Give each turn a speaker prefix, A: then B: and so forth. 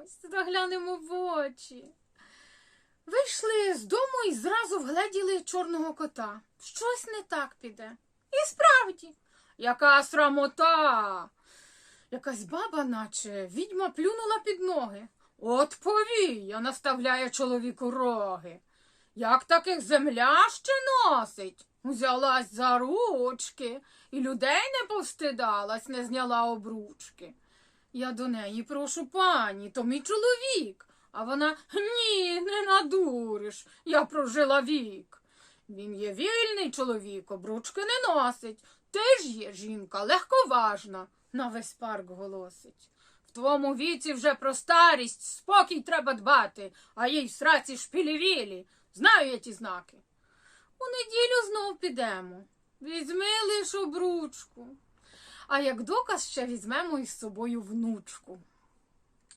A: подивимось, заглянемо в очі. Вийшли з дому і зразу вгледіли чорного кота. Щось не так піде. І справді, яка срамота. Якась баба, наче відьма плюнула під ноги. От повія наставляє чоловіку роги. Як таких земля ще носить? Взялась за ручки і людей не повстидалась, не зняла обручки. Я до неї прошу пані, то мій чоловік. А вона ні, не надуриш, я прожила вік. Він є вільний чоловік, обручки не носить. Ти ж є жінка, легковажна, на весь парк голосить. В твоєму віці вже про старість, спокій треба дбати, а їй в сраці шпілі-вілі. Знаю я ті знаки. У неділю знов підемо. Візьми лиш обручку. А як доказ ще візьмемо із собою внучку.